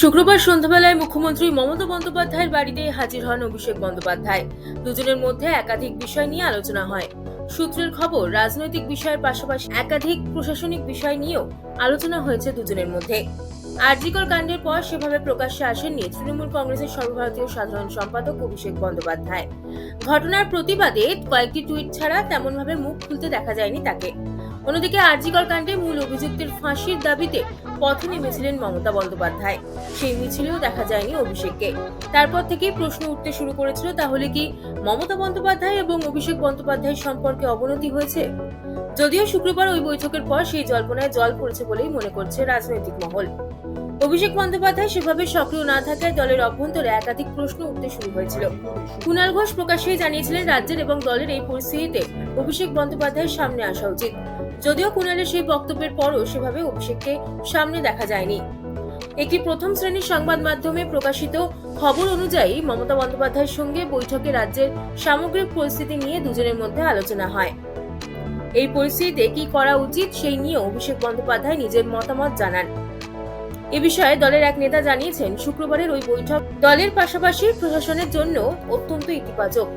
শুক্রবার সন্ধ্যাবেলায় মুখ্যমন্ত্রী মমতা বন্দ্যোপাধ্যায়ের বাড়িতে হাজির হন অভিষেক বন্দ্যোপাধ্যায়। দুজনের মধ্যে একাধিক বিষয় নিয়ে আলোচনা হয়। সূত্রের খবর, রাজনৈতিক বিষয়ের পাশাপাশি একাধিক প্রশাসনিক বিষয় নিয়েও আলোচনা হয়েছে দুজনের মধ্যে। আরজিকর কাণ্ডের পর সেভাবে প্রকাশ্যে আসেননি তৃণমূল কংগ্রেসের সর্বভারতীয় সাধারণ সম্পাদক অভিষেক বন্দ্যোপাধ্যায়। ঘটনার প্রতিবাদে কয়েকটি টুইট ছাড়া তেমনভাবে মুখ খুলতে দেখা যায়নি তাকে। অন্যদিকে আরজিকর কাণ্ডে মূল অভিযুক্তের ফাঁসির দাবিতে পথে নেমেছিলেন মমতা বন্দ্যোপাধ্যায়। সেই মিছিলেও দেখা যায়নি অভিষেককে। তারপর থেকেই প্রশ্ন উঠতে শুরু করেছিল, তাহলে কি মমতা বন্দ্যোপাধ্যায় এবং অভিষেক বন্দ্যোপাধ্যায় সম্পর্কে অবনতি হয়েছে? যদিও শুক্রবার ওই বৈঠকের পর সেই জল্পনায় জল পড়েছে বলেই মনে করছে রাজনৈতিক মহল। অভিষেক বন্দ্যোপাধ্যায় সেভাবে সক্রিয় না থাকায় দলের অভ্যন্তরে একাধিক প্রশ্ন উঠতে শুরু হয়েছিল। কুণাল ঘোষ প্রকাশ্যেই জানিয়েছিলেন, রাজ্যের এবং দলের এই পরিস্থিতিতে অভিষেক বন্দ্যোপাধ্যায়ের সামনে আসা উচিত। যদিও কুণালের সেই বক্তব্যের পরও সেভাবে অভিষেককে সামনে দেখা যায়নি। একটি প্রথম শ্রেণির সংবাদ মাধ্যমে প্রকাশিত খবর অনুযায়ী মমতা বন্দ্যোপাধ্যায়ের সঙ্গে বৈঠকে রাজ্যের সামগ্রিক পরিস্থিতি নিয়ে দুজনের মধ্যে আলোচনা হয়। এই পরিস্থিতিতে কি করা উচিত সেই নিয়ে অভিষেক বন্দ্যোপাধ্যায় নিজের মতামত জানান। এ বিষয়ে দলের এক নেতা জানিয়েছেন, শুক্রবারের ওই বৈঠক দলের পাশাপাশি প্রশাসনের জন্য অত্যন্ত ইতিবাচক।